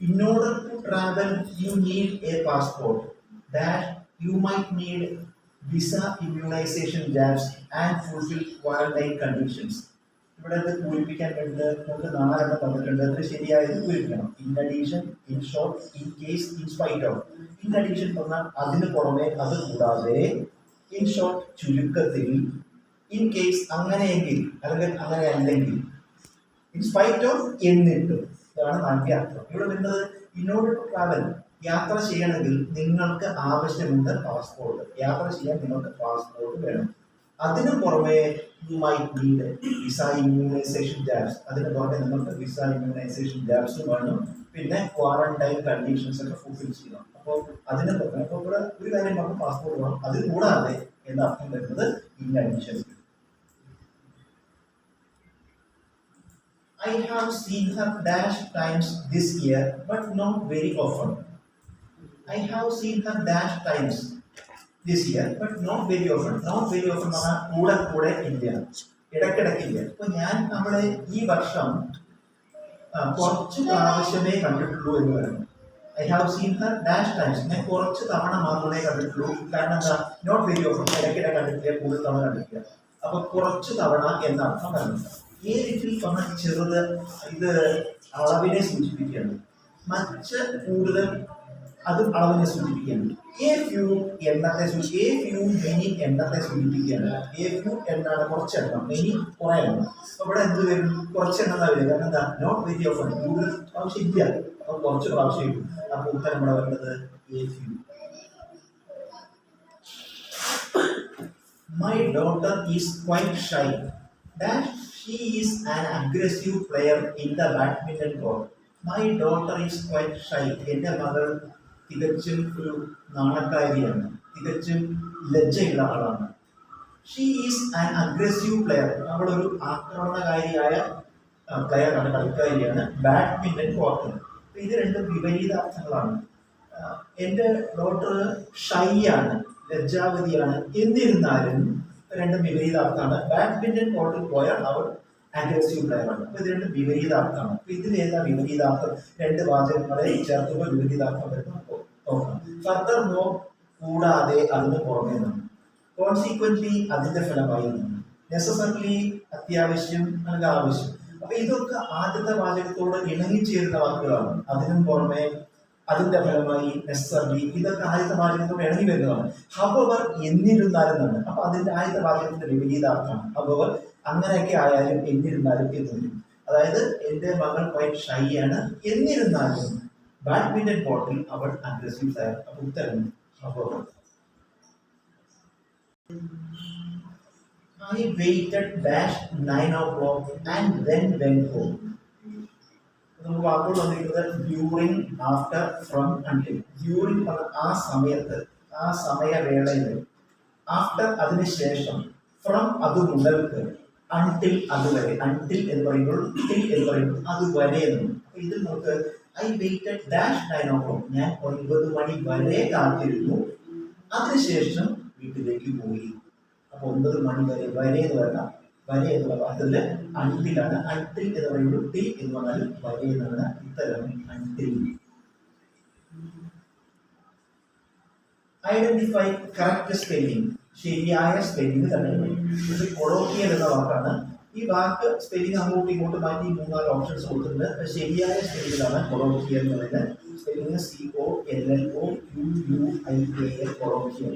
In order to travel, you need a passport. That you might need visa, immunization jabs, and fulfill quarantine conditions. ഇവിടെ ഇത് പൂരിപ്പിക്കാൻ വേണ്ടിയിട്ട് നമുക്ക് നാലെണ്ണം തന്നിട്ടുണ്ട് അത് ശരിയായത് പൂരിപ്പിക്കണം in addition in short in case in spite of in addition പറഞ്ഞാൽ അതിന് പുറമെ അത് കൂടാതെ ഇൻ ഷോർട്ട് ചുരുക്കത്തിൽ ഇൻ കേസ് അങ്ങനെയെങ്കിൽ അല്ലെങ്കിൽ അങ്ങനെ അല്ലെങ്കിൽ ഇൻ സ്പൈറ്റ് ഓഫ് എന്നിട്ടും ഇതാണ് അർത്ഥം ഇവിടെ വരുന്നത് ഇന്നോട് ട്രാവൽ. യാത്ര ചെയ്യണമെങ്കിൽ നിങ്ങൾക്ക് ആവശ്യമുണ്ട് പാസ്പോർട്ട്. യാത്ര ചെയ്യാൻ നിങ്ങൾക്ക് പാസ്പോർട്ട് വേണം. അതിനു പുറമെ you may need visa immunisation jabs അതിന് പുറമെ നിങ്ങൾക്ക് വിസ ഇമ്മ്യൂണൈസേഷൻ ലാബ്സ് വേണം. പിന്നെ ക്വാറന്റൈൻ കണ്ടീഷൻസ് ഒക്കെ ഫുൾഫിൽ ചെയ്യണം. അപ്പോൾ അതിന് പുറമെ അപ്പോൾ ഇവിടെ ഒരു കാര്യം പറഞ്ഞു പാസ്പോർട്ട് വേണം. അതിൽ കൂടാതെ എന്ന അർത്ഥം വരുന്നത് in addition I have seen her dash times this year, but not very often. I have seen her dash times this year, but not very often. Not very often പറഞ്ഞാൽ കൂടെ കൂടെ ഇല്ല. ഇടയ്ക്കിടയ്ക്കില്ല ഇപ്പൊ ഞാൻ നമ്മളെ ഈ വർഷം കുറച്ച് പ്രാവശ്യമേ കണ്ടിട്ടുള്ളൂ എന്ന് പറയുന്നു. I have seen her dash times ഞാൻ കുറച്ച് തവണ മാത്രമേ കണ്ടിട്ടുള്ളൂ. കാരണം എന്താ? നോട്ട് വെരി ഓഫൺ ഇടയ്ക്കിടെ കണ്ടിട്ടില്ല കൂടുതൽ തവണ കണ്ടിട്ടില്ല. അപ്പൊ കുറച്ച് തവണ എന്നർത്ഥം വരുന്നുണ്ട് രീതിയിൽ പറഞ്ഞ ചെറുത് ഇത് അളവിനെ സൂചിപ്പിക്കുകയാണ്. മറ്റ് കൂടുതൽ അത് അളവിനെ സൂചിപ്പിക്കുകയാണ്. എ ഫ്യൂ എണ്ണത്തെ സൂചി എ ഫ്യൂ മെനി എണ്ണത്തെ സൂചിപ്പിക്കുകയാണ്. എ ഫ്യൂ എന്നാണ് കുറച്ച് എണ്ണം. മെനി കുറേ എണ്ണം. അവിടെ എന്ത് വരും? കുറച്ച് എണ്ണം എന്നാ വരും കാരണം എന്താ? നോട്ട് വെരി ഓഫ് കൂടുതൽ പ്രാവശ്യം ഇല്ല. അപ്പൊ കുറച്ച് പ്രാവശ്യം ഇല്ല അപ്പൊ ഉത്തരം ഇവിടെ വരുന്നത് a few my daughter is quite shy That she is an aggressive player in the badminton court my daughter is quite shy എന്റെ മകൾ തികച്ചും ഒരു നാണക്കാരിയാണ്. തികച്ചും ലജ്ജയുള്ള ആളാണ്. She is an aggressive player അവളൊരു ആക്രമണകാരിയായ പ്ലെയറാണ് കളിക്കാരിയാണ് ബാഡ്മിന്റൺ കോർട്ടിൽ ഇത് രണ്ടും വിപരീത അർത്ഥങ്ങളാണ്. എന്റെ ഡോട്ടർ ഷൈ ആണ് ലജ്ജാവതിയാണ്. എന്നിരുന്നാലും രണ്ടും വിപരീതാർത്ഥമാണ്. ബാഡ്മിന്റൺ കോർട്ടിൽ പോയാൽ അവൾ അഗ്രസീവ് പ്ലെയറാണ് അപ്പൊ ഇത് രണ്ടും വിപരീതാർത്ഥമാണ്. അപ്പൊ ഇതിൽ ഏതാ വിപരീതാർത്ഥം? രണ്ട് വാചകങ്ങളെ ചേർത്തുമ്പോൾ വിപരീതാർത്ഥം വരുന്ന നോക്കണം ഫർദർ നോ കൂടാതെ അതിന് പുറമേ നിന്നും. കോൺസിക്വന്റ്ലി അതിന്റെ ഫലമായി നെസസറിലി അത്യാവശ്യം അല്ലെങ്കിൽ ആവശ്യം. അപ്പൊ ഇതൊക്കെ ആദ്യത്തെ വാചകത്തോട് ഇണങ്ങി ഇണങ്ങിച്ചേരുന്ന വാക്കുകളാണ്. അതിനും പുറമെ അതിന്റെ ഫലമായി നെസസർലി ഇതൊക്കെ ആദ്യത്തെ വാചകത്തോട് ഇണങ്ങി വരുന്നതാണ്. ഹബവർ എന്നിരുന്നാലും എന്നാണ് അപ്പൊ അതിന്റെ ആദ്യത്തെ വാചകത്തിന്റെ വിപരീതാർത്ഥമാണ് ഹബവർ അങ്ങനെയൊക്കെ ആയാലും എന്നിരുന്നാലും എന്ന് അതായത് എന്റെ മകൾ ക്വൈറ്റ് ഷൈ ആണ്. എന്നിരുന്നാലും ബാഡ്മിന്റൺ കോർട്ടിൽ അവൾ അഗ്രസീവ് ആയിരുന്നു ഉത്തരം ഹബവർ I waited dash nine o'clock and then went home. നമുക്ക് വാക്കുകൾ വന്നിരിക്കുന്നത് during after from until during ആ സമയത്ത് ആ സമയവേളയിൽ ആഫ്റ്റർ അതിന് ശേഷം ഫ്രം അത് മുതൽക്ക് അൺടിൽ അതുവരെ അൺടിൽ എന്ന് പറയുമ്പോൾ ടിൽ എന്ന് പറയുമ്പോൾ അതുവരെ എന്നും. അപ്പൊ ഇതിൽ നമുക്ക് I waited dash nine o'clock ഞാൻ ഒൻപത് മണി വരെ കാത്തിരുന്നു. അതിനുശേഷം വീട്ടിലേക്ക് പോയി. അപ്പൊ ഒൻപത് മണി വരെ വരെ എന്ന് പറഞ്ഞാൽ വരെ എന്നുള്ള വാക്കിൽ അൺതിലാണ് അൺതിൽ എന്ന് പറയുമ്പോൾ ടി എന്ന് പറഞ്ഞാൽ വരെ എന്നാണ് ഇത്തരം അൺതിൽ ഐഡന്റിഫൈ കറക്റ്റ് സ്പെല്ലിംഗ് ശരിയായ സ്പെല്ലിംഗ് തന്നെ ഇത് കൊളോക്കിയൽ എന്ന വാക്കാണ്. ഈ വാക്ക് സ്പെല്ലിംഗ് അങ്ങോട്ടും ഇങ്ങോട്ട് മാറ്റി മൂന്നാൽ ഓപ്ഷൻസ് കൊടുത്തിട്ടുണ്ട്. ശരിയായ സ്പെല്ലിംഗാണ് കൊളോക്കിയൽ എന്ന് പറയുന്നത്. Spelling C O L L O U U I A L colloquial